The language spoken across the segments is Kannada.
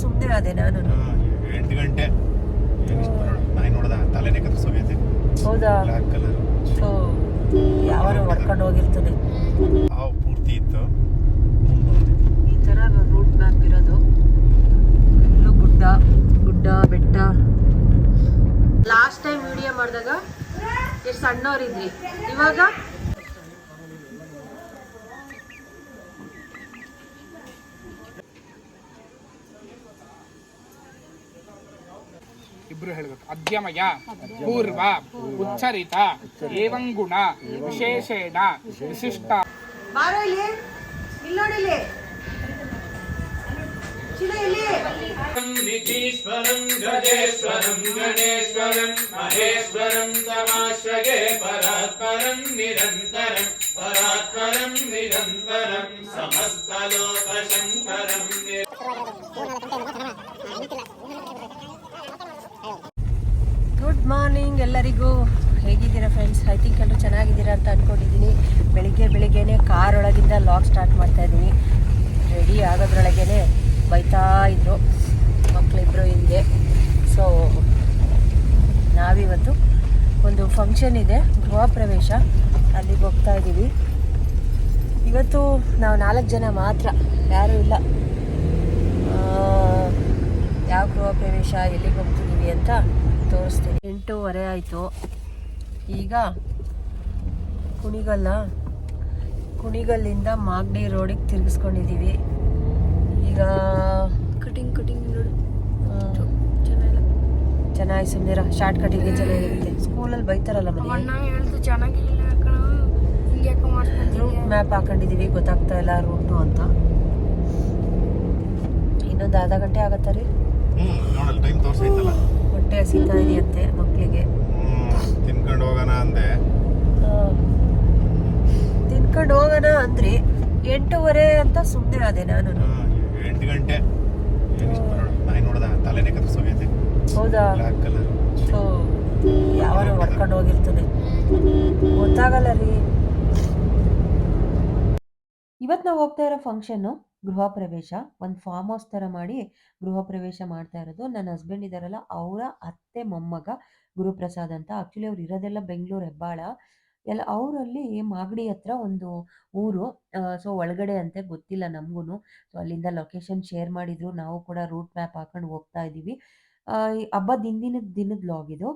ಸುಮ್ಮನೆ ಆದೆ ನಾನು. ಎಂಟು ಗಂಟೆ. ನಾಯಿ ನೋಡ್ದ? ತಲೆನೇ ಕತ್ತರಿಸೋಗೈತೆ ಹೌದಾ? ಬ್ಲ್ಯಾಕ್ ಕಲರ್ ಸೊ ಯಾವಾಗ ಹೊಡ್ಕೊಂಡು ಹೋಗಿರ್ತಾನೆ. ಹಾವು ಪೂರ್ತಿ ಇತ್ತು. ಈ ಥರ ರೂಟ್ ಮ್ಯಾಪ್ ಇರೋದು. ಫುಲ್ಲು ಗುಡ್ಡ ಗುಡ್ಡ ಬೆಟ್ಟ. ಲಾಸ್ಟ್ ಟೈಮ್ ವಿಡಿಯೋ ಮಾಡಿದಾಗ ಎಷ್ಟು ಸಣ್ಣವರಿದ್ರಿ ಇವಾಗ ಇಬ್ರು ಹೇಳಬೇಕು ಅದ್ಯಮಯ ಪೂರ್ವ ಉಚ್ಚರಿತ ಏವಂಗುಣ ವಿಶೇಷೇಣ ವಿಶಿಷ್ಟ ಬಾರೋ ಇಲ್ಲಿ ಇಲ್ಲೋಡಿಲಿ నిధీశ్వరం గజేశ్వరం గణేశ్వరం మహేశ్వరం తమాశ్రగే పరాత్పరం నిరంతరం పరాత్పరం నిరంతరం సమస్తలోక శంకరం. ಎಲ್ಲರಿಗೂ ಹೇಗಿದ್ದೀರಾ ಫ್ರೆಂಡ್ಸ್ ಐ ಥಿಂಕ್ ಎಲ್ಲರೂ ಚೆನ್ನಾಗಿದ್ದೀರಾ ಅಂತ ಅಂದ್ಕೊಂಡಿದ್ದೀನಿ ಬೆಳಿಗ್ಗೆ ಕಾರ್ ಒಳಗಿಂದ ಲಾಕ್ ಸ್ಟಾರ್ಟ್ ಮಾಡ್ತಾ ಇದ್ದೀನಿ. ರೆಡಿ ಆಗೋದ್ರೊಳಗೇ ಬೈತಾ ಇದ್ರು. ಮಕ್ಕಳಿಬ್ಬರು ಹಿಂದೆ. ಸೊ ನಾವಿವತ್ತು ಒಂದು ಫಂಕ್ಷನ್ ಇದೆ, ಗೃಹ ಪ್ರವೇಶ. ಅಲ್ಲಿಗೆ ಹೋಗ್ತಾ ಇದ್ದೀವಿ. ಇವತ್ತು ನಾವು ನಾಲ್ಕು ಜನ ಮಾತ್ರ, ಯಾರೂ ಇಲ್ಲ. ಯಾವ ಗೃಹ ಪ್ರವೇಶ, ಎಲ್ಲಿಗೆ ಹೋಗ್ತಿದ್ದೀವಿ ಅಂತ ತೋರಿಸ್ತೀನಿ. ಎಂಟೂವರೆ ಆಯಿತು. ಈಗ ಕುಣಿಗಲ್ಲ ಕುಣಿಗಲ್ಲಿಂದ ಮಾಗಡಿ ರೋಡಿಗೆ ತಿರುಗಿಸ್ಕೊಂಡಿದ್ದೀವಿ. ಈಗ ಕಟಿಂಗ್ ಕಟಿಂಗ್ ನೋಡಿ. ಚೆನ್ನಾಗಿ ಸುಮ್ಮನೆ ಶಾರ್ಟ್ ಕಟಿಂಗ್ ಚೆನ್ನಾಗಿರುತ್ತೆ ಸ್ಕೂಲಲ್ಲಿ ಬೈತಾರಲ್ಲ ಮನೆ. ಚೆನ್ನಾಗಿಲ್ಲ ರೂಟ್ ಮ್ಯಾಪ್ ಹಾಕೊಂಡಿದ್ದೀವಿ. ಗೊತ್ತಾಗ್ತಾ ಇಲ್ಲ ರೂಟು ಅಂತ. ಇನ್ನೊಂದು ಅರ್ಧ ಗಂಟೆ ಆಗತ್ತಾ ರೀ? ಹ್ಞೂ ನೋಡಲ್ಲ ಟೈಮ್ ತೋರಿಸೈತಲ್ಲ. ಹೊಟ್ಟೆ ಹಸಿತಾ ಇದೆಯಂತೆ ಮಕ್ಕಳಿಗೆ? ತಿನ್ಕೊಂಡು ಹೋಗೋಣ ಅಂದೆ. ತಿನ್ಕೊಂಡು ಹೋಗೋಣ ಅಂದ್ರಿ ಎಂಟೂವರೆ ಅಂತ ಸುಮ್ಮನೆ ಅದೇ ನಾನು. ಎಂಟು ಗಂಟೆ. ನಾಯಿ ನೋಡ್ದ? ತಲೆನೇ ಕತ್ತರಿಸೋಗೈತೆ ಹೌದಾ? ಸೊ ಯಾವಾಗ ಹೊಡ್ಕೊಂಡು ಹೋಗಿರ್ತಾನೆ. ಗೊತ್ತಾಗಲ್ಲ ರೀ. ಇವತ್ತು ನಾವು ಹೋಗ್ತಾ ಇರೋ ಫಂಕ್ಷನ್ನು ಗೃಹ ಪ್ರವೇಶ, ಒಂದು ಫಾರ್ಮ್ ಹೌಸ್ ಥರ ಮಾಡಿ ಗೃಹ ಪ್ರವೇಶ ಮಾಡ್ತಾ ಇರೋದು. ನನ್ನ ಹಸ್ಬೆಂಡ್ ಇದ್ದಾರಲ್ಲ ಅವರ ಅತ್ತೆ, ಮೊಮ್ಮಗ ಗುರುಪ್ರಸಾದ್ ಅಂತ. ಆ್ಯಕ್ಚುಲಿ ಅವ್ರು ಇರೋದೆಲ್ಲ ಬೆಂಗಳೂರು ಹೆಬ್ಬಾಳ. ಎಲ್ಲ ಅವರಲ್ಲಿ ಮಾಗಡಿ ಹತ್ರ ಒಂದು ಊರು. ಸೊ ಒಳಗಡೆ ಅಂತೆ ಗೊತ್ತಿಲ್ಲ ನಮಗೂ ಸೊ ಅಲ್ಲಿಂದ ಲೊಕೇಶನ್ ಶೇರ್ ಮಾಡಿದ್ರು. ನಾವು ಕೂಡ ರೂಟ್ ಮ್ಯಾಪ್ ಹಾಕೊಂಡು ಹೋಗ್ತಾ ಇದ್ದೀವಿ ಹಬ್ಬದ ಹಿಂದಿನ ದಿನದ ಲಾಗ್ ಇದು.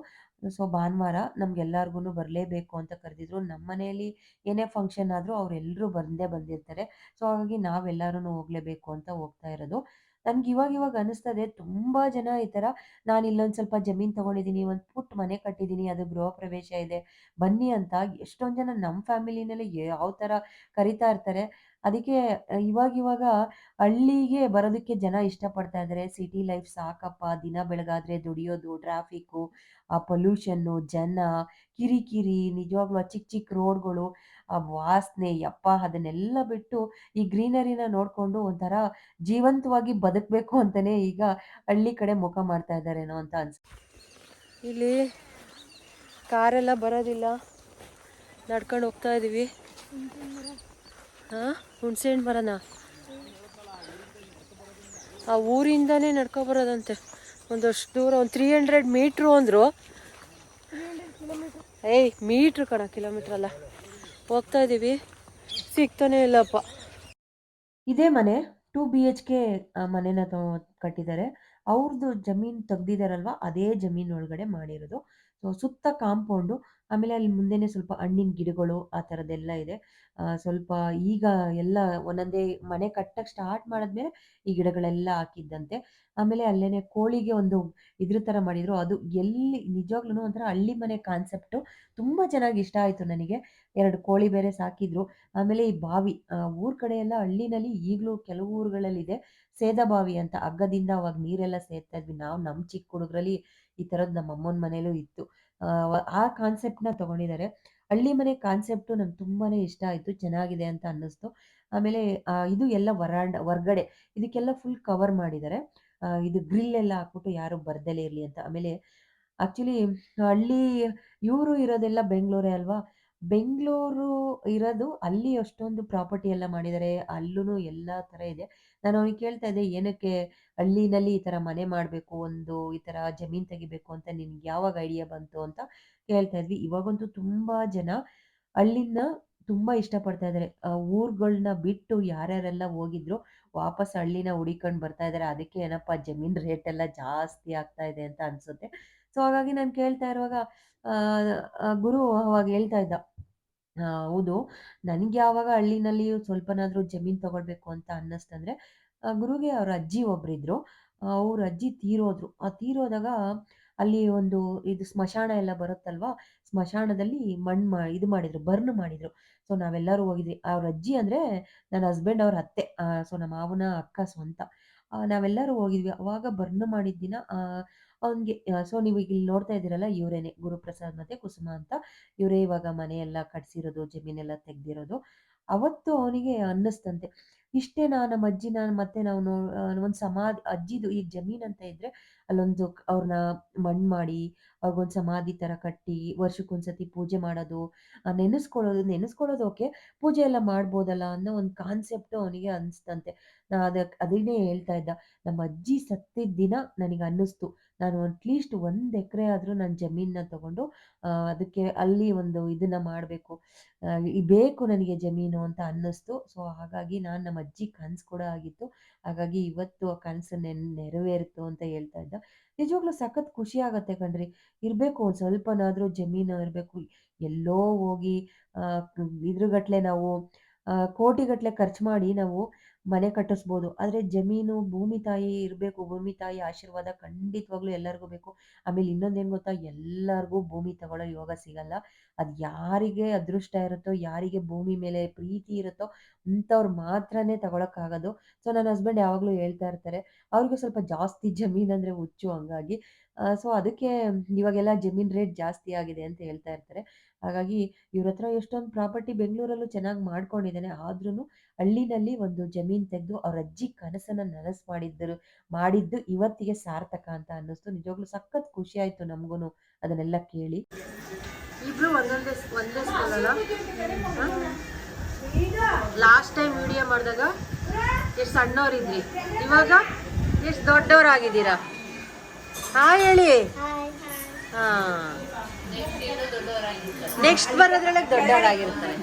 ಸೊ, ಭಾನುವಾರ ನಮ್ಗೆಲ್ಲರಿಗೂ ಬರಲೇಬೇಕು ಅಂತ ಕರೆದಿದ್ರು. ನಮ್ಮ ಮನೆಯಲ್ಲಿ ಏನೇ ಫಂಕ್ಷನ್ ಆದರೂ ಅವರೆಲ್ಲರೂ ಬಂದೇ ಬಂದಿರ್ತಾರೆ. ಸೊ, ಹಾಗಾಗಿ ನಾವೆಲ್ಲರೂ ಹೋಗಲೇಬೇಕು ಅಂತ ಹೋಗ್ತಾ ಇರೋದು. ನನ್ಗೆ ಇವಾಗ ಇವಾಗ ಅನಿಸ್ತದೆ ತುಂಬಾ ಜನ ಈ ತರ, ನಾನು ಇಲ್ಲೊಂದ್ ಸ್ವಲ್ಪ ಜಮೀನ್ ತೊಗೊಂಡಿದ್ದೀನಿ ಒಂದು ಪುಟ್ಟ ಮನೆ ಕಟ್ಟಿದ್ದೀನಿ ಅದು ಗೃಹ ಪ್ರವೇಶ ಇದೆ, ಬನ್ನಿ ಅಂತ ಎಷ್ಟೊಂದ್ ಜನ ನಮ್ಮ ಫ್ಯಾಮಿಲಿನಲ್ಲಿ ಯಾವ ತರ ಕರಿತಾ ಇರ್ತಾರೆ. ಅದಕ್ಕೆ ಇವಾಗ ಇವಾಗ ಹಳ್ಳಿಗೆ ಬರೋದಕ್ಕೆ ಜನ ಇಷ್ಟಪಡ್ತಾ ಇದ್ದಾರೆ ಸಿಟಿ ಲೈಫ್ ಸಾಕಪ್ಪ, ದಿನ ಬೆಳಗಾದ್ರೆ ದುಡಿಯೋದು, ಟ್ರಾಫಿಕ್ಕು, ಆ ಪೊಲ್ಯೂಷನ್ನು, ಜನ ಕಿರಿಕಿರಿ, ನಿಜವಾಗ್ಲೂ ಆ ಚಿಕ್ಕ ಚಿಕ್ಕ ರೋಡ್ಗಳು ಆ ವಾಸನೆ, ಯಪ್ಪ, ಅದನ್ನೆಲ್ಲ ಬಿಟ್ಟು ಈ ಗ್ರೀನರಿನ ನೋಡಿಕೊಂಡು ಒಂಥರ ಜೀವಂತವಾಗಿ ಬದುಕಬೇಕು ಅಂತಲೇ ಈಗ ಹಳ್ಳಿ ಕಡೆ ಮುಖ ಮಾಡ್ತಾ ಇದ್ದಾರೇನೋ ಅಂತ ಅನ್ಸ ಇಲ್ಲಿ ಕಾರೆಲ್ಲ ಬರೋದಿಲ್ಲ. ನಡ್ಕೊಂಡು ಹೋಗ್ತಾ ಇದ್ದೀವಿ ಹಾಂ, ಹುಣ್ಸೆಹಣ್ಣು ಮರನ ಆ ಊರಿಂದನೇ ನಡ್ಕೊಬರೋದಂತೆ ಒಂದಷ್ಟು ದೂರ, ಒಂದು ತ್ರೀ ಹಂಡ್ರೆಡ್ ಮೀಟ್ರು ಅಂದರು. ಏಯ್ ಮೀಟ್ರ್ ಕಣ ಕಿಲೋಮೀಟ್ರ್ ಅಲ್ಲ. ಹೋಗ್ತಾ ಇದ್ದೀವಿ ಸಿಗ್ತಾನೆ ಇಲ್ಲಪ್ಪ. ಇದೇ ಮನೆ ಟೂ ಬಿ ಎಚ್ ಕೆ ಮನೆನ ಕಟ್ಟಿದ್ದಾರೆ. ಅವ್ರದ್ದು ಜಮೀನು ತೆಗ್ದಿದಾರಲ್ವ? ಅದೇ ಜಮೀನು ಒಳಗಡೆ ಮಾಡಿರೋದು. ಸೊ ಸುತ್ತ ಕಾಂಪೌಂಡು ಆಮೇಲೆ ಅಲ್ಲಿ ಮುಂದೆನೆ ಸ್ವಲ್ಪ ಹಣ್ಣಿನ ಗಿಡಗಳು ಆ ಥರದ್ದೆಲ್ಲ ಇದೆ. ಆ, ಸ್ವಲ್ಪ ಈಗ ಎಲ್ಲ ಒಂದೊಂದೇ ಮನೆ ಕಟ್ಟಕ್ಕೆ ಸ್ಟಾರ್ಟ್ ಮಾಡಿದ್ಮೇಲೆ ಈ ಗಿಡಗಳೆಲ್ಲ ಹಾಕಿದ್ದಂತೆ. ಆಮೇಲೆ ಅಲ್ಲೇನೆ ಕೋಳಿಗೆ ಒಂದು ಇದ್ರ ಥರ ಮಾಡಿದ್ರು. ಅದು ಎಲ್ಲಿ ನಿಜವಾಗ್ಲೂ ಒಂಥರ ಹಳ್ಳಿ ಮನೆ ಕಾನ್ಸೆಪ್ಟು. ತುಂಬ ಚೆನ್ನಾಗಿ ಇಷ್ಟ ಆಯಿತು ನನಗೆ. ಎರಡು ಕೋಳಿ ಬೇರೆ ಸಾಕಿದ್ರು. ಆಮೇಲೆ ಈ ಬಾವಿ ಆ, ಊರ್ ಕಡೆ ಎಲ್ಲ ಹಳ್ಳಿನಲ್ಲಿ ಈಗಲೂ ಕೆಲವು ಊರುಗಳಲ್ಲಿ ಇದೆ ಸೇದ ಬಾವಿ ಅಂತ ಹಗ್ಗದಿಂದ ಅವಾಗ ನೀರೆಲ್ಲ ಸೇದ್ತಾ ಇದ್ವಿ. ನಾವು ನಮ್ಮ ಚಿಕ್ಕ ಹುಡುಗರಲ್ಲಿ ಈ ಥರದ್ದು ನಮ್ಮ ಅಮ್ಮನ ಮನೇಲೂ ಇತ್ತು. ಆ, ಕಾನ್ಸೆಪ್ಟ್ನ ತಗೊಂಡಿದ್ದಾರೆ. ಹಳ್ಳಿ ಮನೆ ಕಾನ್ಸೆಪ್ಟು ನಂಗೆ ತುಂಬಾ ಇಷ್ಟ ಆಯಿತು ಚೆನ್ನಾಗಿದೆ ಅಂತ ಅನ್ನಿಸ್ತು. ಆಮೇಲೆ ಇದು ಎಲ್ಲ ವರಾಂಡ ಹೊರ್ಗಡೆ ಇದಕ್ಕೆಲ್ಲ ಫುಲ್ ಕವರ್ ಮಾಡಿದ್ದಾರೆ. ಇದು ಗ್ರಿಲ್ ಎಲ್ಲ ಹಾಕ್ಬಿಟ್ಟು ಯಾರು ಬರ್ದಲೇ ಇರಲಿ ಅಂತ. ಆಮೇಲೆ ಆ್ಯಕ್ಚುಲಿ ಹಳ್ಳಿ ಇವರು ಇರೋದೆಲ್ಲ ಬೆಂಗಳೂರೇ ಅಲ್ವಾ? ಬೆಂಗಳೂರು ಇರೋದು ಅಲ್ಲಿ ಅಷ್ಟೊಂದು ಪ್ರಾಪರ್ಟಿ ಎಲ್ಲ ಮಾಡಿದ್ದಾರೆ ಅಲ್ಲೂ ಎಲ್ಲ ಥರ ಇದೆ ನಾನು ಅವ್ನಿಗೆ ಕೇಳ್ತಾ ಇದ್ದೆ, "ಏನಕ್ಕೆ ಹಳ್ಳಿನಲ್ಲಿ ಈ ಥರ ಮನೆ ಮಾಡಬೇಕು ಒಂದು ಈ ಥರ ಜಮೀನ್ ತೆಗಿಬೇಕು ಅಂತ ನಿನ್ಗೆ ಯಾವಾಗ ಐಡಿಯಾ ಬಂತು?" ಅಂತ ಕೇಳ್ತಾ ಇದ್ವಿ. ಇವಾಗಂತೂ ತುಂಬಾ ಜನ ಹಳ್ಳಿನ ತುಂಬಾ ಇಷ್ಟಪಡ್ತಾ ಇದ್ದಾರೆ. ಆ ಊರುಗಳ್ನ ಬಿಟ್ಟು ಯಾರ್ಯಾರೆಲ್ಲ ಹೋಗಿದ್ರು ವಾಪಸ್ ಹಳ್ಳಿನ ಹುಡಿಕೊಂಡು ಬರ್ತಾ ಇದ್ದಾರೆ. ಅದಕ್ಕೆ ಏನಪ್ಪಾ ಜಮೀನ್ ರೇಟ್ ಎಲ್ಲ ಜಾಸ್ತಿ ಆಗ್ತಾ ಇದೆ ಅಂತ ಅನ್ಸುತ್ತೆ. ಸೊ ಹಾಗಾಗಿ ನಾನು ಕೇಳ್ತಾ ಇರುವಾಗ ಗುರು ಅವಾಗ ಹೇಳ್ತಾ ಇದ್ದ. ಆ, ಹೌದು ನನಗೆ ಯಾವಾಗ ಹಳ್ಳಿನಲ್ಲಿ ಸ್ವಲ್ಪನಾದ್ರೂ ಜಮೀನ್ ತಗೊಳ್ಬೇಕು ಅಂತ ಅನ್ನಿಸ್ತಂದ್ರೆ ಗುರುಗೆ ಅವ್ರ ಅಜ್ಜಿ ಒಬ್ರಿದ್ರು. ಅವ್ರ ಅಜ್ಜಿ ತೀರೋದ್ರು. ಆ ತೀರೋದಾಗ ಅಲ್ಲಿ ಒಂದು ಇದು ಸ್ಮಶಾನ ಎಲ್ಲ ಬರುತ್ತಲ್ವಾ? ಸ್ಮಶಾನದಲ್ಲಿ ಮಣ್ಣು ಮಾ ಇದು ಮಾಡಿದ್ರು, ಬರ್ನ್ ಮಾಡಿದ್ರು. ಸೊ ನಾವೆಲ್ಲರೂ ಹೋಗಿದ್ವಿ. ಅವ್ರ ಅಜ್ಜಿ ಅಂದ್ರೆ ನನ್ನ ಹಸ್ಬೆಂಡ್ ಅವ್ರ ಅತ್ತೆ. ಸೊ ನಮ್ಮ ಮಾವನ ಅಕ್ಕ ಸ್ವಂತ. ಆ, ನಾವೆಲ್ಲರೂ ಹೋಗಿದ್ವಿ. ಅವಾಗ ಬರ್ನ್ ಮಾಡಿದ ದಿನ ಅವ್ನ್ಗೆ ಸೊ ನೀವೀಗ ಇಲ್ಲಿ ನೋಡ್ತಾ ಇದ್ದೀರಲ್ಲ ಇವರೇನೆ ಗುರುಪ್ರಸಾದ್ ಮತ್ತೆ ಕುಸುಮ ಅಂತ. ಇವರೇ ಇವಾಗ ಮನೆಯೆಲ್ಲ ಕಟ್ಸಿರೋದು, ಜಮೀನೆಲ್ಲ ತೆಗ್ದಿರೋದು. ಅವತ್ತು ಅವನಿಗೆ ಅನ್ನಿಸ್ತಂತೆ, ಇಷ್ಟೇ ನಾ ನಮ್ಮ ಅಜ್ಜಿನ ಮತ್ತೆ ನಾವು ಒಂದು ಸಮಾಧಿ ಅಜ್ಜಿದು ಈಗ ಜಮೀನ್ ಅಂತ ಇದ್ರೆ ಅಲ್ಲೊಂದು ಅವ್ರನ್ನ ಮಣ್ಣು ಮಾಡಿ, ಅವ್ರಿಗೊಂದು ಸಮಾಧಿ ತರ ಕಟ್ಟಿ, ವರ್ಷಕ್ಕೊಂದ್ಸತಿ ಪೂಜೆ ಮಾಡೋದು, ನೆನೆಸ್ಕೊಳ್ಳೋದು ನೆನೆಸ್ಕೊಳ್ಳೋದು ಓಕೆ, ಪೂಜೆ ಎಲ್ಲ ಮಾಡ್ಬೋದಲ್ಲ ಅನ್ನೋ ಒಂದು ಕಾನ್ಸೆಪ್ಟ್ ಅವನಿಗೆ ಅನ್ಸ್ತಂತೆ. ನಾ ಅದಕ್ ಅದನ್ನೇ ಹೇಳ್ತಾ ಇದ್ದ. ನಮ್ಮ ಅಜ್ಜಿ ಸತ್ತಿದ್ದ ದಿನ ನನಗೆ ಅನ್ನಿಸ್ತು. ನಾನು ಅಟ್‌ಲೀಸ್ಟ್ 1 ಎಕರೆ ಆದ್ರೂ ನಾನು ಜಮೀನನ್ನ ತಗೊಂಡು ಅದಕ್ಕೆ ಅಲ್ಲಿ ಒಂದು ಇದನ್ನ ಮಾಡ್ಬೇಕು. ಬೇಕು ನನಗೆ ಜಮೀನು ಅಂತ ಅನ್ನಿಸ್ತು. ಸೊ ಹಾಗಾಗಿ ನಾನು ನಮ್ಮ ಅಜ್ಜಿ ಕನಸು ಕೂಡ ಆಗಿತ್ತು. ಹಾಗಾಗಿ ಇವತ್ತು ಆ ಕನಸು ನೆನ್, ನೆರವೇರಿತು ಅಂತ ಹೇಳ್ತಾ ಇದ್ದ. ನಿಜವಾಗ್ಲೂ ಸಖತ್ ಖುಷಿ ಆಗತ್ತೆ ಕಣ್ರಿ ಇರ್ಬೇಕು, ಒಂದ್ ಸ್ವಲ್ಪನಾದ್ರೂ ಜಮೀನು ಇರ್ಬೇಕು. ಎಲ್ಲೋ ಹೋಗಿ ಇದ್ರುಗಟ್ಲೆ ನಾವು ಕೋಟಿಗಟ್ಲೆ ಖರ್ಚು ಮಾಡಿ ನಾವು ಮನೆ ಕಟ್ಟಿಸ್ಬೋದು. ಆದ್ರೆ ಜಮೀನು, ಭೂಮಿ ತಾಯಿ ಇರ್ಬೇಕು. ಭೂಮಿ ತಾಯಿ ಆಶೀರ್ವಾದ ಖಂಡಿತವಾಗ್ಲೂ ಎಲ್ಲರಿಗೂ ಬೇಕು. ಆಮೇಲೆ ಇನ್ನೊಂದೇನ್ ಗೊತ್ತಾ? ಎಲ್ಲರಿಗೂ ಭೂಮಿ ತಗೊಳ್ಳೋ ಯೋಗ ಸಿಗಲ್ಲ. ಅದ್ ಯಾರಿಗೆ ಅದೃಷ್ಟ ಇರುತ್ತೋ, ಯಾರಿಗೆ ಭೂಮಿ ಮೇಲೆ ಪ್ರೀತಿ ಇರುತ್ತೋ ಅಂಥವ್ರು ಮಾತ್ರನೇ ತಗೊಳಕ್ಕಾಗೋದು. ಸೊ ನನ್ನ ಹಸ್ಬೆಂಡ್ ಯಾವಾಗ್ಲೂ ಹೇಳ್ತಾ ಇರ್ತಾರೆ. ಅವ್ರಿಗೂ ಸ್ವಲ್ಪ ಜಾಸ್ತಿ ಜಮೀನ್ ಅಂದ್ರೆ ಹುಚ್ಚು ಹಂಗಾಗಿ. ಸೊ ಅದಕ್ಕೆ ಇವಾಗೆಲ್ಲ ಜಮೀನ್ ರೇಟ್ ಜಾಸ್ತಿ ಆಗಿದೆ ಅಂತ ಹೇಳ್ತಾ ಇರ್ತಾರೆ. ಹಾಗಾಗಿ ಇವ್ರ ಹತ್ರ ಎಷ್ಟೊಂದು ಪ್ರಾಪರ್ಟಿ ಬೆಂಗಳೂರಲ್ಲೂ ಚೆನ್ನಾಗಿ ಮಾಡ್ಕೊಂಡಿದ್ದಾನೆ. ಆದ್ರೂನು ಹಳ್ಳಿನಲ್ಲಿ ಒಂದು ಜಮೀನ್ ತೆಗೆದು ಅವ್ರ ಅಜ್ಜಿ ಕನಸನ್ನ ನನಸು ಮಾಡಿದ್ದರು ಮಾಡಿದ್ದು ಇವತ್ತಿಗೆ ಸಾರ್ಥಕ ಅಂತ ಅನ್ನಿಸ್ತು. ನಿಜವಾಗ್ಲೂ ಸಖತ್ ಖುಷಿ ಆಯ್ತು ನಮಗೂನು ಅದನ್ನೆಲ್ಲ ಕೇಳಿ. ಇಬ್ರು ಒಂದೊಂದೇ ಒಂದೇ ಸ್ಕೂಲಲ್ಲ? ಲಾಸ್ಟ್ ಟೈಮ್ ವಿಡಿಯೋ ಮಾಡಿದಾಗ ಎಷ್ಟು ಸಣ್ಣವರಿದ್ರಿ. ಇವಾಗ ಎಷ್ಟು ದೊಡ್ಡವರಾಗಿದ್ದೀರಾ? ಹಾ ಹೇಳಿ. ಹಾ. ನೆಕ್ಸ್ಟ್ ಬರೋದ್ರೊಳಗೆ ದೊಡ್ಡವರಾಗಿರ್ತಾರೆ.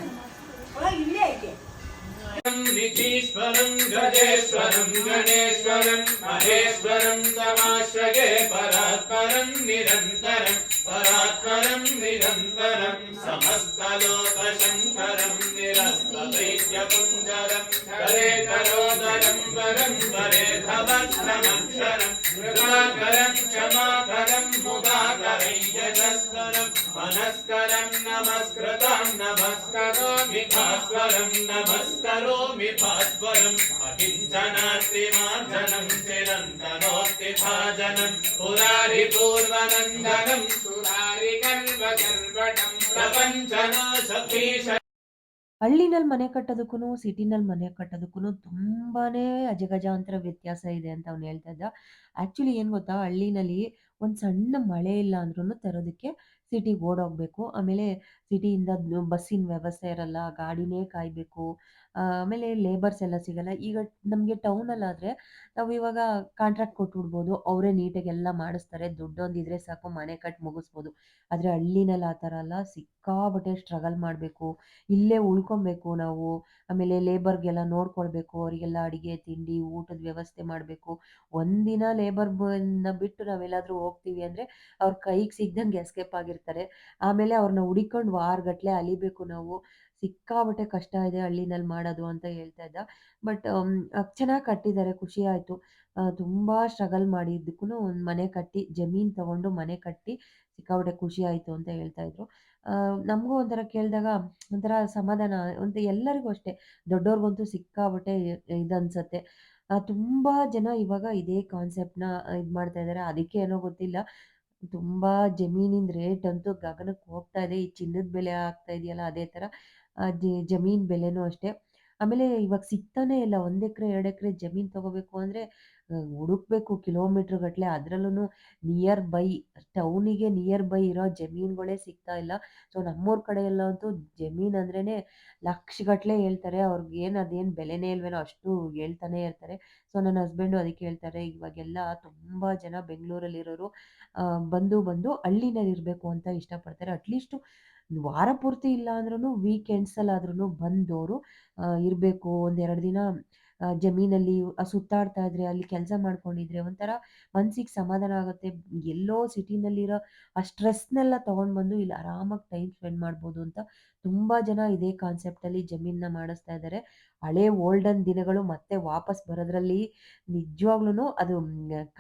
నిధీశ్వరం గజేశ్వరం గణేశ్వరం మహేశ్వరం తమాశ్రగే పరాత్పరం నిరంతరం. परात्परं निरन्तरं समस्तलोकशङ्करं निरस्तदैत्यपुञ्जरं करे करोदरं वरं वरे धवक्षमक्षरं कृपाकरं क्षमाकरं मुदाकरं यजस्करं मनस्करं नमस्कृतं नमस्करोमि भास्वरं नमस्करोमि भास्वरम् अकिञ्चनास्तिमार्जनं चिरन्तनोऽस्ति भाजनं पुरारिपूर्वनन्दनं सुरारिगर्वगर्वटं प्रपञ्चनाशभीष ಹಳ್ಳಿನಲ್ಲಿ ಮನೆ ಕಟ್ಟೋದಕ್ಕೂ ಸಿಟಿನಲ್ಲಿ ಮನೆ ಕಟ್ಟೋದಕ್ಕೂ ತುಂಬಾನೇ ಅಜಗಜಾಂತರ ವ್ಯತ್ಯಾಸ ಇದೆ ಅಂತ ಅವ್ನು ಹೇಳ್ತಾ ಇದ್ದ. ಆಕ್ಚುಲಿ ಏನ್ ಗೊತ್ತಾ? ಹಳ್ಳಿನಲ್ಲಿ ಒಂದ್ ಸಣ್ಣ ಮಳೆ ಇಲ್ಲ ಅಂದ್ರೂ ತರೋದಕ್ಕೆ ಸಿಟಿಗೆ ಓಡೋಗ್ಬೇಕು. ಆಮೇಲೆ ಸಿಟಿಯಿಂದ ಬಸ್ಸಿನ ವ್ಯವಸ್ಥೆ ಇರಲ್ಲ. ಗಾಡಿನೇ ಕಾಯ್ಬೇಕು. ಆಮೇಲೆ ಲೇಬರ್ಸ್ ಎಲ್ಲ ಸಿಗಲ್ಲ. ಈಗ ನಮ್ಗೆ ಟೌನಲ್ಲಾದರೆ ನಾವು ಇವಾಗ ಕಾಂಟ್ರಾಕ್ಟ್ ಕೊಟ್ಬಿಡ್ಬೋದು. ಅವರೇ ನೀಟಾಗಿ ಎಲ್ಲ ಮಾಡಿಸ್ತಾರೆ. ದುಡ್ಡೊಂದಿದ್ರೆ ಸಾಕು ಮನೆ ಕಟ್ಟಿ ಮುಗಿಸ್ಬೋದು. ಆದ್ರೆ ಹಳ್ಳಿನಲ್ಲಿ ಆ ಥರ ಅಲ್ಲ. ಸಿಕ್ಕಾಪಟ್ಟೆ ಸ್ಟ್ರಗಲ್ ಮಾಡಬೇಕು ಇಲ್ಲೇ ಉಳ್ಕೊಬೇಕು ನಾವು. ಆಮೇಲೆ ಲೇಬರ್‌ಗೆಲ್ಲ ನೋಡ್ಕೊಳ್ಬೇಕು. ಅವರಿಗೆಲ್ಲ ಅಡುಗೆ ತಿಂಡಿ, ಊಟದ ವ್ಯವಸ್ಥೆ ಮಾಡಬೇಕು ಒಂದಿನ ಲೇಬರ್ ಬಿಟ್ಟು ನಾವೆಲ್ಲಾದರೂ ಹೋಗ್ತೀವಿ ಅಂದ್ರೆ ಅವ್ರ ಕೈಗೆ ಸಿಗ್ದಂಗೆ ಎಸ್ಕೇಪ್ ಆಗಿರ್ತಾರೆ. ಆಮೇಲೆ ಅವ್ರನ್ನ ಹುಡಿಕೊಂಡು ವಾರಗಟ್ಲೆ ಅಲಿಬೇಕು ನಾವು. ಸಿಕ್ಕಾಪಟ್ಟೆ ಕಷ್ಟ ಇದೆ ಹಳ್ಳಿನಲ್ಲಿ ಮಾಡೋದು ಅಂತ ಹೇಳ್ತಾ ಇದ್ದ. ಬಟ್ ಅಮ್, ಚೆನ್ನಾಗಿ ಕಟ್ಟಿದ್ದಾರೆ. ಖುಷಿ ಆಯ್ತು. ತುಂಬಾ ಸ್ಟ್ರಗಲ್ ಮಾಡಿದ್ದಕ್ಕೂ ಒಂದು ಮನೆ ಕಟ್ಟಿ, ಜಮೀನ್ ತಗೊಂಡು ಮನೆ ಕಟ್ಟಿ ಸಿಕ್ಕಾಬಟ್ಟೆ ಖುಷಿ ಆಯ್ತು ಅಂತ ಹೇಳ್ತಾ ಇದ್ರು. ನಮಗೂ ಒಂಥರ ಕೇಳಿದಾಗ ಒಂಥರ ಸಮಾಧಾನ ಅಂತ ಎಲ್ಲರಿಗೂ ಅಷ್ಟೇ. ದೊಡ್ಡವ್ರಿಗಂತೂ ಸಿಕ್ಕಾಬಟ್ಟೆ ಇದನ್ಸತ್ತೆ. ಆ, ತುಂಬಾ ಜನ ಇವಾಗ ಇದೇ ಕಾನ್ಸೆಪ್ಟ್‌ನ ಇದು ಮಾಡ್ತಾ ಇದ್ದಾರೆ. ಅದಕ್ಕೆ ಏನೋ ಗೊತ್ತಿಲ್ಲ. ತುಂಬಾ ಜಮೀನಿನ ರೇಟ್ ಅಂತೂ ಗಗನಕ್ಕೆ ಹೋಗ್ತಾ ಇದೆ. ಈ ಚಿನ್ನದ ಬೆಲೆ ಆಗ್ತಾ ಇದೆಯಲ್ಲ ಅದೇ ಜ ಜಮೀನ್ ಬೆಲೆನೂ ಅಷ್ಟೇ. ಆಮೇಲೆ ಇವಾಗ ಸಿಗ್ತಾನೆ ಇಲ್ಲ. ಒಂದು ಎಕರೆ, ಎರಡು ಎಕರೆ ಜಮೀನು ತಗೋಬೇಕು ಅಂದರೆ ಹುಡುಕ್ಬೇಕು ಕಿಲೋಮೀಟರ್ ಗಟ್ಟಲೆ ಅದರಲ್ಲೂ ನಿಯರ್ ಬೈ ಟೌನಿಗೆ ನಿಯರ್ ಬೈ ಇರೋ ಜಮೀನುಗಳೇ ಸಿಗ್ತಾ ಇಲ್ಲ. ಸೊ ನಮ್ಮೂರ ಕಡೆ ಎಲ್ಲ ಅಂತೂ ಜಮೀನು ಅಂದ್ರೇ ಲಕ್ಷಗಟ್ಟಲೆ ಹೇಳ್ತಾರೆ. ಅವ್ರಿಗೆ ಏನು ಅದೇನು ಬೆಲೆನೇ ಇಲ್ವೇನೋ ಅಷ್ಟು ಹೇಳ್ತಾನೆ ಇರ್ತಾರೆ. ಸೊ ನನ್ನ ಹಸ್ಬೆಂಡು ಅದಕ್ಕೆ ಹೇಳ್ತಾರೆ. ಇವಾಗೆಲ್ಲ ತುಂಬ ಜನ ಬೆಂಗಳೂರಲ್ಲಿರೋರು ಬಂದು ಬಂದು ಹಳ್ಳಿನಲ್ಲಿ ಇರಬೇಕು ಅಂತ ಇಷ್ಟಪಡ್ತಾರೆ. ಅಟ್ಲೀಸ್ಟು ವಾರ ಪೂರ್ತಿ ಇಲ್ಲ ಅಂದ್ರೂ ವೀಕೆಂಡ್ಸಲ್ಲಾದ್ರೂ ಬಂದವರು ಇರಬೇಕು ಒಂದೆರಡು ದಿನ ಜಮೀನಲ್ಲಿ ಸುತ್ತಾಡ್ತಾ ಇದ್ರೆ ಅಲ್ಲಿ ಕೆಲಸ ಮಾಡ್ಕೊಂಡಿದ್ರೆ ಒಂಥರ ಮನ್ಸಿಗೆ ಸಮಾಧಾನ ಆಗುತ್ತೆ ಎಲ್ಲೋ ಸಿಟಿನಲ್ಲಿರೋ ಆ ಸ್ಟ್ರೆಸ್ನೆಲ್ಲ ತಗೊಂಡ್ ಬಂದು ಇಲ್ಲಿ ಆರಾಮಾಗಿ ಟೈಮ್ ಸ್ಪೆಂಡ್ ಮಾಡ್ಬೋದು ಅಂತ ತುಂಬಾ ಜನ ಇದೇ ಕಾನ್ಸೆಪ್ಟ್ ಅಲ್ಲಿ ಜಮೀನ್ನ ಮಾಡಿಸ್ತಾ ಇದ್ದಾರೆ ಹಳೆ ಓಲ್ಡನ್ ದಿನಗಳು ಮತ್ತೆ ವಾಪಸ್ ಬರೋದ್ರಲ್ಲಿ ನಿಜವಾಗ್ಲೂ ಅದು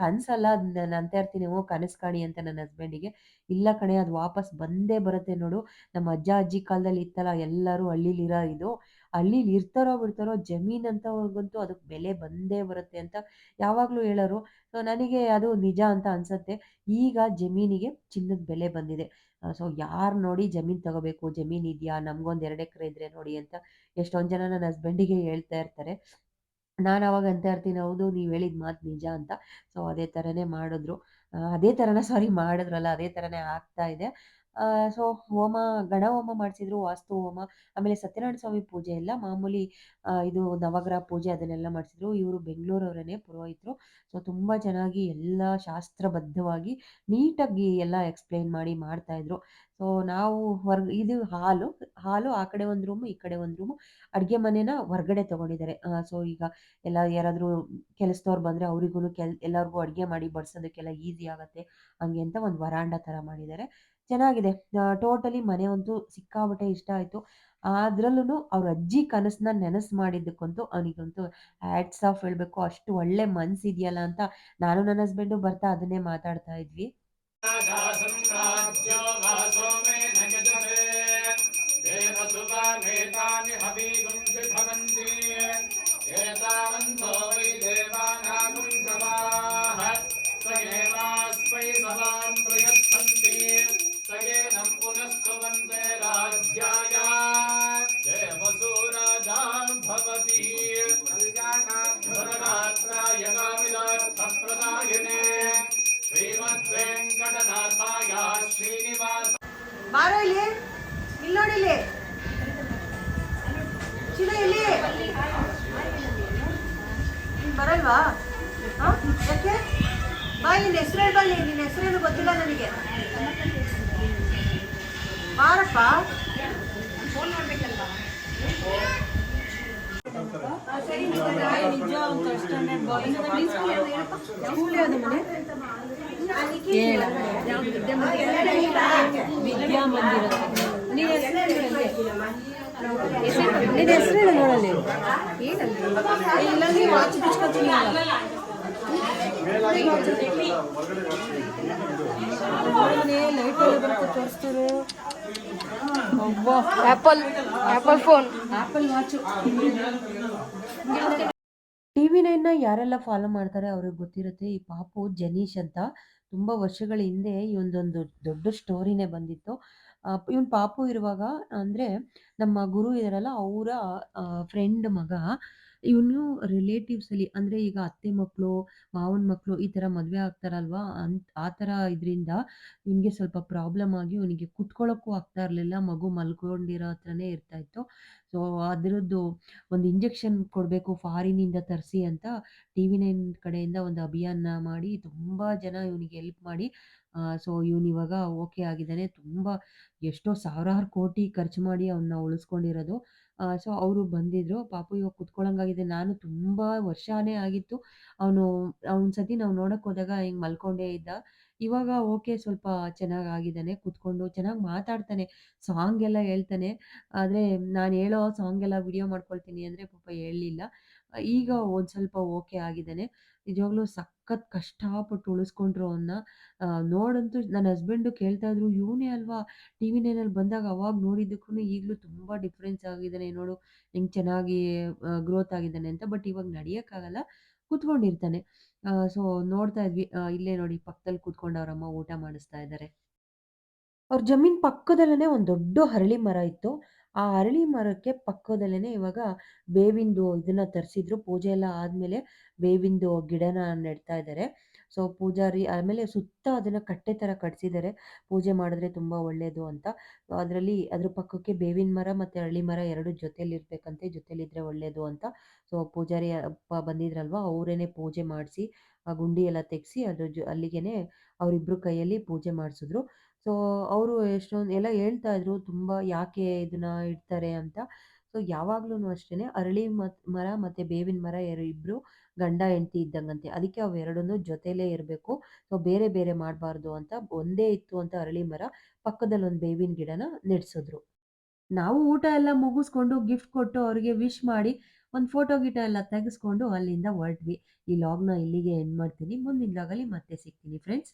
ಕನಸಲ್ಲ ನಾನು ಅಂತ ಇರ್ತೀನಿ "ಓ ಕನಸು ಕಾಣಿ" ಅಂತ ನನ್ನ ಹಸ್ಬೆಂಡಿಗೆ. ಇಲ್ಲ ಕಣೆ ಅದು ವಾಪಸ್ ಬಂದೇ ಬರುತ್ತೆ ನೋಡು. ನಮ್ಮ ಅಜ್ಜ ಅಜ್ಜಿ ಕಾಲದಲ್ಲಿ ಇತ್ತಲ್ಲ ಎಲ್ಲರೂ ಹಳ್ಳಿಲಿರೋ ಇದು, ಹಳ್ಳಿಲಿ ಇರ್ತಾರೋ ಬಿಡ್ತಾರೋ ಜಮೀನ್ ಅಂತ ಅವ್ರಿಗಂತೂ ಅದಕ್ಕೆ ಬೆಲೆ ಬಂದೇ ಬರುತ್ತೆ ಅಂತ ಯಾವಾಗಲೂ ಹೇಳೋರು. ಸೊ ನನಗೆ ಅದು ನಿಜ ಅಂತ ಅನ್ಸುತ್ತೆ. ಈಗ ಜಮೀನಿಗೆ ಚಿನ್ನದ ಬೆಲೆ ಬಂದಿದೆ. ಸೊ ಯಾರು ನೋಡಿ ಜಮೀನ್ ತಗೋಬೇಕು, ಜಮೀನ್ ಇದೆಯಾ ನಮ್ಗೊಂದು 2 ಎಕರೆ ಇದ್ರೆ ನೋಡಿ ಅಂತ ಎಷ್ಟೊಂದು ಜನ ನನ್ನ ಹಸ್ಬೆಂಡಿಗೆ ಹೇಳ್ತಾ ಇರ್ತಾರೆ. ನಾನು ಅವಾಗ ಅಂತ ಇರ್ತೀನಿ ಹೌದು ನೀವು ಹೇಳಿದ ಮಾತು ನಿಜ ಅಂತ. ಸೊ ಅದೇ ಥರನೇ ಮಾಡಿದ್ರು. ಅದೇ ಥರನೇ ಸಾರಿ ಮಾಡಿದ್ರಲ್ಲ ಅದೇ ಥರನೇ ಆಗ್ತಾ ಇದೆ. ಸೊ ಹೋಮ ಗಣ ಹೋಮ ಮಾಡಿಸಿದ್ರು, ವಾಸ್ತು ಹೋಮ, ಆಮೇಲೆ ಸತ್ಯನಾರಾಯಣ ಸ್ವಾಮಿ ಪೂಜೆ ಎಲ್ಲ ಮಾಮೂಲಿ ಇದು ನವಗ್ರಹ ಪೂಜೆ ಅದನ್ನೆಲ್ಲ ಮಾಡಿಸಿದ್ರು. ಇವರು ಬೆಂಗಳೂರವರೇನೆ ಪುರೋಹಿತರು. ಸೊ ತುಂಬ ಚೆನ್ನಾಗಿ ಎಲ್ಲ ಶಾಸ್ತ್ರಬದ್ಧವಾಗಿ ನೀಟಾಗಿ ಎಲ್ಲ ಎಕ್ಸ್ಪ್ಲೈನ್ ಮಾಡಿ ಮಾಡ್ತಾ ಇದ್ರು ಸೊ ನಾವು ಹೊರ್ ಇದು ಹಾಲು, ಹಾಲು ಆ ಕಡೆ ಒಂದು ರೂಮು, ಈ ಕಡೆ ಒಂದು ರೂಮು. ಅಡುಗೆ ಮನೆನ ಹೊರಗಡೆ ತಗೊಂಡಿದ್ದಾರೆ. ಸೊ ಈಗ ಎಲ್ಲ ಯಾರಾದರೂ ಕೆಲಸದವ್ರು ಬಂದರೆ ಅವರಿಗೂ ಕೆಲ್ ಎಲ್ಲರಿಗೂ ಅಡುಗೆ ಮಾಡಿ ಬಡಿಸೋದಕ್ಕೆಲ್ಲ ಈಸಿ ಆಗುತ್ತೆ. ಹಂಗೆ ಅಂತ ಒಂದು ವರಾಂಡ ಥರ ಮಾಡಿದ್ದಾರೆ. ಚೆನ್ನಾಗಿದೆ. ಟೋಟಲಿ ಮನೆ ಅಂತೂ ಸಿಕ್ಕಾಬಟ್ಟೆ ಇಷ್ಟ ಆಯಿತು. ಅದರಲ್ಲೂ ಅವ್ರ ಅಜ್ಜಿ ಕನಸನ್ನ ನೆನಸು ಮಾಡಿದ್ದಕ್ಕಂತೂ ಅವನಿಗಂತೂ ಆ್ಯಡ್ಸ್ ಆಫ್ ಹೇಳಬೇಕು, ಅಷ್ಟು ಒಳ್ಳೆ ಮನಸ್ಸಿದೆಯಲ್ಲ ಅಂತ ನಾನು ನನ್ನ ಹಸ್ಬೆಂಡು ಬರ್ತಾ ಅದನ್ನೇ ಮಾತಾಡ್ತಾ ಇದ್ವಿ. ನಿನ್ನ ಹೆಸರೇನು ನೋಡಲ್ಲಿ ಇಲ್ಲ ನೀವು watch ಬಿಚ್ಕೊತೀನಿ apple apple phone apple watch TV ನೈನ್ನ ಯಾರೆಲ್ಲ ಫಾಲೋ ಮಾಡ್ತಾರೆ ಅವ್ರಿಗೆ ಗೊತ್ತಿರುತ್ತೆ. ಈ ಪಾಪು ಜನೀಶ್ ಅಂತ ತುಂಬ ವರ್ಷಗಳ ಹಿಂದೆ ಇವಂದೊಂದು ದೊಡ್ಡ ಸ್ಟೋರಿನೇ ಬಂದಿತ್ತು. ಇವ್ನು ಪಾಪು ಇರುವಾಗ ಅಂದ್ರೆ ನಮ್ಮ ಗುರು ಇದಾರಲ್ಲ ಅವರ ಫ್ರೆಂಡ್ ಮಗ ಇವನು ರಿಲೇಟಿವ್ಸಲ್ಲಿ ಅಂದ್ರೆ ಈಗ ಅತ್ತೆ ಮಕ್ಕಳು, ಮಾವನ ಮಕ್ಕಳು ಈ ಥರ ಮದ್ವೆ ಆಗ್ತಾರಲ್ವಾ ಅಂತ ಆ ತರ ಇದ್ರಿಂದ ಇವನಿಗೆ ಸ್ವಲ್ಪ ಪ್ರಾಬ್ಲಮ್ ಆಗಿ ಇವನಿಗೆ ಕುತ್ಕೊಳ್ಳೋಕ್ಕೂ ಆಗ್ತಾ ಇರಲಿಲ್ಲ. ಮಗು ಮಲ್ಕೊಂಡಿರೋ ಹತ್ರನೇ ಇರ್ತಾ ಇತ್ತು. ಸೊ ಅದರದ್ದು ಒಂದು ಇಂಜೆಕ್ಷನ್ ಕೊಡಬೇಕು ಫಾರಿನಿಂದ ತರಿಸಿ ಅಂತ ಟಿವಿ ನೈನ್ ಕಡೆಯಿಂದ ಒಂದು ಅಭಿಯಾನ ಮಾಡಿ ತುಂಬ ಜನ ಇವನಿಗೆ ಹೆಲ್ಪ್ ಮಾಡಿ ಸೊ ಇವನು ಇವಾಗ ಓಕೆ ಆಗಿದ್ದಾನೆ. ತುಂಬ ಎಷ್ಟೋ ಸಾವಿರಾರು ಕೋಟಿ ಖರ್ಚು ಮಾಡಿ ಅವನ್ನ ಉಳಿಸ್ಕೊಂಡಿರೋದು. ಸೊ ಅವರು ಬಂದಿದ್ರು. ಪಾಪ ಇವಾಗ ಕುತ್ಕೊಳ್ಳೋಂಗಾಗಿದೆ. ನಾನು ತುಂಬ ವರ್ಷಾನೇ ಆಗಿತ್ತು. ಅವನು ಅವನ ಸತಿ ನಾವು ನೋಡಕ್ ಹೋದಾಗ ಹಿಂಗೆ ಮಲ್ಕೊಂಡೇ ಇದ್ದ. ಇವಾಗ ಓಕೆ, ಸ್ವಲ್ಪ ಚೆನ್ನಾಗಾಗಿದ್ದಾನೆ. ಕುತ್ಕೊಂಡು ಚೆನ್ನಾಗಿ ಮಾತಾಡ್ತಾನೆ. ಸಾಂಗ್ ಎಲ್ಲ ಹೇಳ್ತಾನೆ. ಆದರೆ ನಾನು ಹೇಳೋ ಸಾಂಗ್ ಎಲ್ಲ ವಿಡಿಯೋ ಮಾಡ್ಕೊಳ್ತೀನಿ ಅಂದರೆ ಪಾಪ ಹೇಳಲಿಲ್ಲ. ಈಗ ಒಂದು ಸ್ವಲ್ಪ ಓಕೆ ಆಗಿದ್ದಾನೆ. ನಿಜವಾಗ್ಲೂ ಸಖತ್ ಕಷ್ಟಪಟ್ಟು ಉಳಿಸ್ಕೊಂಡ್ರು ಅವನ್ನ. ನೋಡಂತೂ ನನ್ನ ಹಸ್ಬೆಂಡು ಕೇಳ್ತಾ ಇದ್ರು, "ಇವನೇ ಅಲ್ವಾ ಟಿವಿ ನೈನಲ್ಲಿ ಬಂದಾಗ ಅವಾಗ ನೋಡಿದ್ದಕ್ಕೂ ಈಗಲೂ ತುಂಬ ಡಿಫ್ರೆನ್ಸ್ ಆಗಿದ್ದಾನೆ ನೋಡು ಹೆಂಗೆ ಚೆನ್ನಾಗಿ ಗ್ರೋತ್ ಆಗಿದ್ದಾನೆ" ಅಂತ. ಬಟ್ ಇವಾಗ ನಡೆಯೋಕ್ಕಾಗಲ್ಲ. ಕೂತ್ಕೊಂಡಿರ್ತಾನೆ. ಸೊ ನೋಡ್ತಾ ಇದ್ವಿ. ಇಲ್ಲೇ ನೋಡಿ ಪಕ್ಕದಲ್ಲಿ ಕೂತ್ಕೊಂಡು ಅವರಮ್ಮ ಊಟ ಮಾಡಿಸ್ತಾ ಇದ್ದಾರೆ. ಅವ್ರ ಜಮೀನ್ ಪಕ್ಕದಲ್ಲೇ ಒಂದು ದೊಡ್ಡ ಹರಳಿ ಮರ ಇತ್ತು. ಆ ಅರಳಿ ಮರಕ್ಕೆ ಪಕ್ಕದಲ್ಲೇನೆ ಇವಾಗ ಬೇವಿಂದು ಇದನ್ನ ತರಿಸಿದ್ರು. ಪೂಜೆ ಎಲ್ಲ ಆದಮೇಲೆ ಬೇವಿಂದು ಗಿಡನ ನೆಡ್ತಾ ಇದ್ದಾರೆ ಸೊ ಪೂಜಾರಿ ಆಮೇಲೆ ಸುತ್ತ ಅದನ್ನು ಕಟ್ಟೆ ಥರ ಕಟ್ಸಿದ್ದಾರೆ ಪೂಜೆ ಮಾಡಿದ್ರೆ ತುಂಬ ಒಳ್ಳೆಯದು ಅಂತ. ಅದರಲ್ಲಿ ಅದ್ರ ಪಕ್ಕಕ್ಕೆ ಬೇವಿನ ಮರ ಮತ್ತು ಅರಳಿ ಮರ ಎರಡು ಜೊತೆಲಿರ್ಬೇಕಂತೆ ಜೊತೆಲಿದ್ರೆ ಒಳ್ಳೇದು ಅಂತ. ಸೊ ಪೂಜಾರಿ ಅಪ್ಪ ಬಂದಿದ್ರಲ್ವಾ, ಅವರೇನೆ ಪೂಜೆ ಮಾಡಿಸಿ, ಆ ಗುಂಡಿ ಎಲ್ಲ ತೆಗೆಸಿ, ಅದ್ರ ಜೊ ಅಲ್ಲಿಗೆ ಅವರಿಬ್ಬರು ಕೈಯಲ್ಲಿ ಪೂಜೆ ಮಾಡಿಸಿದ್ರು. ಸೊ, ಅವರು ಎಷ್ಟೊಂದು ಎಲ್ಲ ಹೇಳ್ತಾ ಇದ್ರು, ತುಂಬ ಯಾಕೆ ಇದನ್ನ ಇಡ್ತಾರೆ ಅಂತ. ಸೊ ಯಾವಾಗ್ಲೂ ಅಷ್ಟೇನೆ, ಅರಳಿ ಮತ್, ಮರ ಮತ್ತೆ ಬೇವಿನ ಮರ ಎರಡು ಇಬ್ರು ಗಂಡ, ಹೆಂಡತಿ ಇದ್ದಂಗಂತೆ. ಅದಕ್ಕೆ ಅವೆರಡನ್ನು ಜೊತೆಲೇ ಇರಬೇಕು. ಸೊ, ಬೇರೆ ಬೇರೆ ಮಾಡಬಾರ್ದು ಅಂತ ಒಂದೇ ಇತ್ತು ಅಂತ ಅರಳಿ ಮರ ಪಕ್ಕದಲ್ಲಿ ಒಂದು ಬೇವಿನ ಗಿಡನ ನೆಡ್ಸಿದ್ರು. ನಾವು ಊಟ ಎಲ್ಲ ಮುಗಿಸ್ಕೊಂಡು ಗಿಫ್ಟ್ ಕೊಟ್ಟು ಅವ್ರಿಗೆ ವಿಶ್ ಮಾಡಿ ಒಂದು ಫೋಟೋ ಗಿಟ ಎಲ್ಲ ತೆಗೆಸ್ಕೊಂಡು ಅಲ್ಲಿಂದ ಹೊರಟ್ವಿ. ಈ ಲಾಗ್ನ ಇಲ್ಲಿಗೆ ಎಂಡ್ ಮಾಡ್ತೀನಿ. ಮುಂದಿನ ಲಾಗಲ್ಲಿ ಮತ್ತೆ ಸಿಗ್ತೀನಿ, ಫ್ರೆಂಡ್ಸ್.